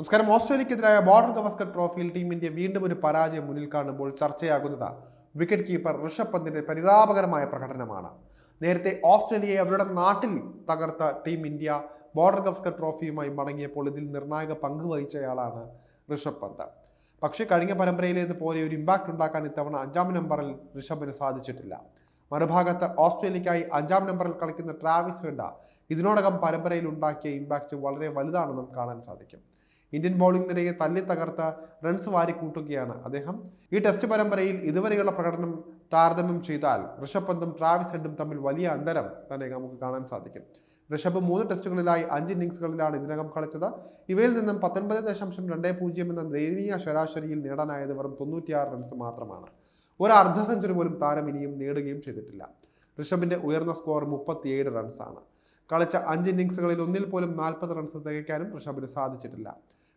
നമസ്കാരം. ഓസ്ട്രേലിയക്കെതിരായ ബോർഡർ ഗവസ്കർ ട്രോഫിയിൽ team India വീണ്ടും ഒരു പരാജയം മുന്നിൽ കാണുമ്പോൾ ചർച്ചയാകുന്നത് വിക്കറ്റ് കീപ്പർ ഋഷഭ് പന്തിന്റെ പരിതാപകരമായ പ്രകടനമാണ്. നേരത്തെ ഓസ്ട്രേലിയയെ അവരുടെ നാട്ടിൽ തകർത്ത ടീം ഇന്ത്യ ബോർഡർ ഗവസ്കർ ട്രോഫിയുമായി മടങ്ങിയപ്പോൾ ഇതിൽ നിർണായക പങ്ക് വഹിച്ചയാളാണ് ഋഷഭ് പന്ത്. പക്ഷേ കഴിഞ്ഞ പരമ്പരയിലേതുപോലെ ഒരു ഇമ്പാക്റ്റ് ഉണ്ടാക്കാൻ ഇത്തവണ അഞ്ചാം നമ്പറിൽ ഋഷഭിന് സാധിച്ചിട്ടില്ല. മറുഭാഗത്ത് ഓസ്ട്രേലിയക്കായി അഞ്ചാം നമ്പറിൽ കളിക്കുന്ന ട്രാവിസ് വേണ്ട ഇതിനോടകം പരമ്പരയിൽ ഉണ്ടാക്കിയ ഇമ്പാക്റ്റ് വളരെ വലുതാണെന്നും കാണാൻ സാധിക്കും. ഇന്ത്യൻ ബൗളിംഗ് നിരയെ തല്ലി തകർത്ത റൺസ് വാരി കൂട്ടുകയാണ് അദ്ദേഹം. ഈ ടെസ്റ്റ് പരമ്പരയിൽ ഇതുവരെയുള്ള പ്രകടനം താരതമ്യം ചെയ്താൽ ഋഷഭ് പന്തും ട്രാവിസ് ഹെഡും തമ്മിൽ വലിയ അന്തരം തന്നെ നമുക്ക് കാണാൻ സാധിക്കും. ഋഷഭ് മൂന്ന് ടെസ്റ്റുകളിലായി അഞ്ച് ഇന്നിംഗ്സുകളിലാണ് ഇതിനകം കളിച്ചത്. ഇവയിൽ നിന്നും പത്തൊൻപത് ദശാംശം രണ്ട് പൂജ്യം എന്ന ദയനീയ ശരാശരിയിൽ നേടാനായത് വെറും തൊണ്ണൂറ്റിയാറ് റൺസ് മാത്രമാണ്. ഒരു അർദ്ധ സെഞ്ചുറി പോലും താരം ഇനിയും നേടുകയും ചെയ്തിട്ടില്ല. ഋഷഭിന്റെ ഉയർന്ന സ്കോർ മുപ്പത്തിയേഴ് റൺസാണ് കളിച്ച അഞ്ച് ഇന്നിംഗ്സുകളിൽ ഒന്നിൽ പോലും നാൽപ്പത് റൺസ് തികയ്ക്കാനും ഋഷഭിന് സാധിച്ചിട്ടില്ല.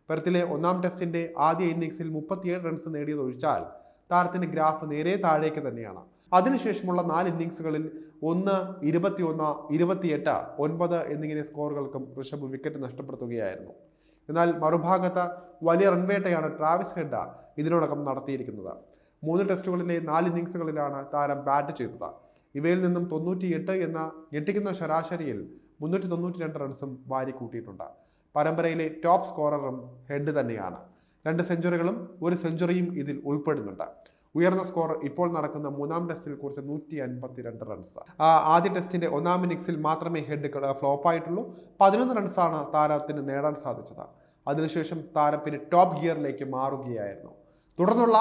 പെർത്തിലെ ഒന്നാം ടെസ്റ്റിന്റെ ആദ്യ ഇന്നിംഗ്സിൽ മുപ്പത്തിയേഴ് റൺസ് നേടിയതൊഴിച്ചാൽ താരത്തിന്റെ ഗ്രാഫ് നേരെ താഴേക്ക് തന്നെയാണ്. അതിനുശേഷമുള്ള നാല് ഇന്നിങ്സുകളിൽ ഒന്ന് ഇരുപത്തിയൊന്ന് ഇരുപത്തിയെട്ട് ഒൻപത് എന്നിങ്ങനെ സ്കോറുകൾക്കും ഋഷഭ് വിക്കറ്റ് നഷ്ടപ്പെടുത്തുകയായിരുന്നു. എന്നാൽ മറുഭാഗത്ത് വലിയ റൺവേട്ടയാണ് ട്രാവിസ് ഹെഡ ഇതിനോടകം നടത്തിയിരിക്കുന്നത്. മൂന്ന് ടെസ്റ്റുകളിലെ നാല് ഇന്നിങ്സുകളിലാണ് താരം ബാറ്റ് ചെയ്തത്. ഇവയിൽ നിന്നും തൊണ്ണൂറ്റിയെട്ട് എന്ന ഞെട്ടിക്കുന്ന ശരാശരിയിൽ മുന്നൂറ്റി തൊണ്ണൂറ്റി രണ്ട് റൺസും വാരി കൂട്ടിയിട്ടുണ്ട് പരമ്പരയിലെ ടോപ്പ് സ്കോററും ഹെഡ് തന്നെയാണ്. രണ്ട് സെഞ്ചുറികളും ഒരു സെഞ്ചുറിയും ഇതിൽ ഉൾപ്പെടുന്നുണ്ട്. ഉയർന്ന സ്കോർ ഇപ്പോൾ നടക്കുന്ന മൂന്നാം ടെസ്റ്റിൽ കുറിച്ച് നൂറ്റി അൻപത്തിരണ്ട് റൺസ് ആദ്യ ടെസ്റ്റിന്റെ ഒന്നാം ഇന്നിംഗ്സിൽ മാത്രമേ ഹെഡ് ഫ്ലോപ്പ് ആയിട്ടുള്ളൂ. പതിനൊന്ന് റൺസാണ് താരത്തിന് നേടാൻ സാധിച്ചത്. അതിനുശേഷം താരം പിന്നെ ടോപ്പ് ഗിയറിലേക്ക് മാറുകയായിരുന്നു. തുടർന്നുള്ള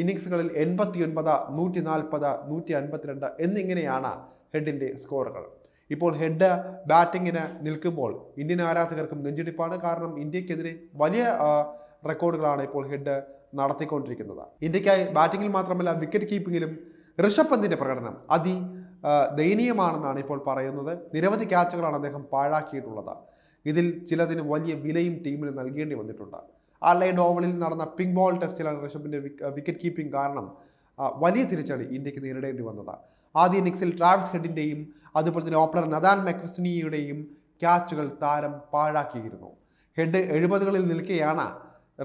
ഇന്നിങ്സുകളിൽ എൺപത്തി ഒൻപത് നൂറ്റി നാൽപ്പത് നൂറ്റി അൻപത്തിരണ്ട് എന്നിങ്ങനെയാണ് ഹെഡിന്റെ സ്കോറുകൾ. ഇപ്പോൾ ഹെഡ് ബാറ്റിങ്ങിന് നിൽക്കുമ്പോൾ ഇന്ത്യൻ ആരാധകർക്കും നെഞ്ചിടിപ്പാണ്. കാരണം ഇന്ത്യക്കെതിരെ വലിയ റെക്കോർഡുകളാണ് ഇപ്പോൾ ഹെഡ് നടത്തിക്കൊണ്ടിരിക്കുന്നത്. ഇന്ത്യക്കായി ബാറ്റിങ്ങിൽ മാത്രമല്ല വിക്കറ്റ് കീപ്പിങ്ങിലും ഋഷഭ് പന്തിന്റെ പ്രകടനം അതി ദയനീയമാണെന്നാണ് ഇപ്പോൾ പറയുന്നത്. നിരവധി ക്യാച്ചുകളാണ് അദ്ദേഹം പാഴാക്കിയിട്ടുള്ളത്. ഇതിൽ ചിലതിന് വലിയ വിലയും ടീമിന് നൽകേണ്ടി വന്നിട്ടുണ്ട്. ആർലൈഡ് ഓവലിൽ നടന്ന പിങ്ക് ബോൾ ടെസ്റ്റിലാണ് ഋഷഭിന്റെ വിക്കറ്റ് കീപ്പിംഗ് കാരണം വലിയ തിരിച്ചടി ഇന്ത്യയ്ക്ക് നേരിടേണ്ടി വന്നത്. ആദ്യ ഇന്നിംഗ്സിൽ ട്രാവിസ് ഹെഡിന്റെയും അതുപോലെ തന്നെ ഓപ്പണർ നദാൻ മെക്വസ്നിയുടെയും ക്യാച്ചുകൾ താരം പാഴാക്കിയിരുന്നു. ഹെഡ് എഴുപതുകളിൽ നിൽക്കെയാണ്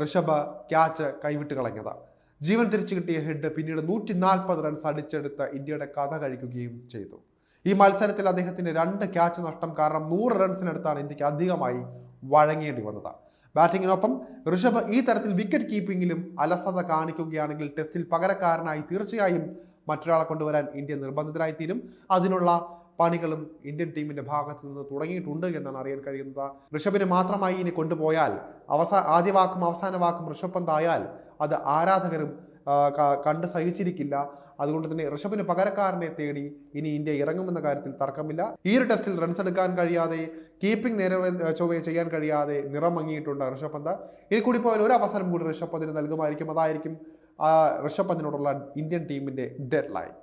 ഋഷഭ ക്യാച്ച് കൈവിട്ട് കളഞ്ഞത്. ജീവൻ തിരിച്ചു കിട്ടിയ ഹെഡ് പിന്നീട് നൂറ്റി നാൽപ്പത് റൺസ് അടിച്ചെടുത്ത് ഇന്ത്യയുടെ കഥ കഴിക്കുകയും ചെയ്തു. ഈ മത്സരത്തിൽ അദ്ദേഹത്തിന്റെ രണ്ട് ക്യാച്ച് നഷ്ടം കാരണം നൂറ് റൺസിനടുത്താണ് ഇന്ത്യയ്ക്ക് അധികമായി വഴങ്ങേണ്ടി വന്നത്. ബാറ്റിങ്ങിനൊപ്പം ഋഷഭ് ഈ തരത്തിൽ വിക്കറ്റ് കീപ്പിങ്ങിലും അലസത കാണിക്കുകയാണെങ്കിൽ ടെസ്റ്റിൽ പകരക്കാരനായി തീർച്ചയായും മറ്റൊരാളെ കൊണ്ടുവരാൻ ഇന്ത്യ നിർബന്ധിതരായിത്തീരും അതിനുള്ള പണികളും ഇന്ത്യൻ ടീമിന്റെ ഭാഗത്ത് നിന്ന് തുടങ്ങിയിട്ടുണ്ട് എന്നാണ് അറിയാൻ കഴിയുന്നത്. ഋഷഭിനെ മാത്രമായി ഇനി കൊണ്ടുപോയാൽ അവസാന ആദ്യ വാക്കും അവസാന വാക്കും ഋഷഭ് പന്തായാൽ അത് ആരാധകരും കണ്ട് സഹിച്ചിരിക്കില്ല. അതുകൊണ്ട് തന്നെ ഋഷഭിന് പകരക്കാരനെ തേടി ഇനി ഇന്ത്യ ഇറങ്ങുമെന്ന കാര്യത്തിൽ തർക്കമില്ല. ഈ ഒരു ടെസ്റ്റിൽ റൺസ് എടുക്കാൻ കഴിയാതെ കീപ്പിംഗ് നേരെ ചൊവ്വയെ ചെയ്യാൻ കഴിയാതെ നിറം മങ്ങിയിട്ടുണ്ട് ഋഷഭ് പന്ത് ഇനി കൂടി പോയാൽ ഒരു അവസരം കൂടി ഋഷഭ് പന്തിന് നൽകുമായിരിക്കും. അതായിരിക്കും ഋഷഭ് പന്തിനോടുള്ള ഇന്ത്യൻ ടീമിന്റെ ഡെഡ് ലൈൻ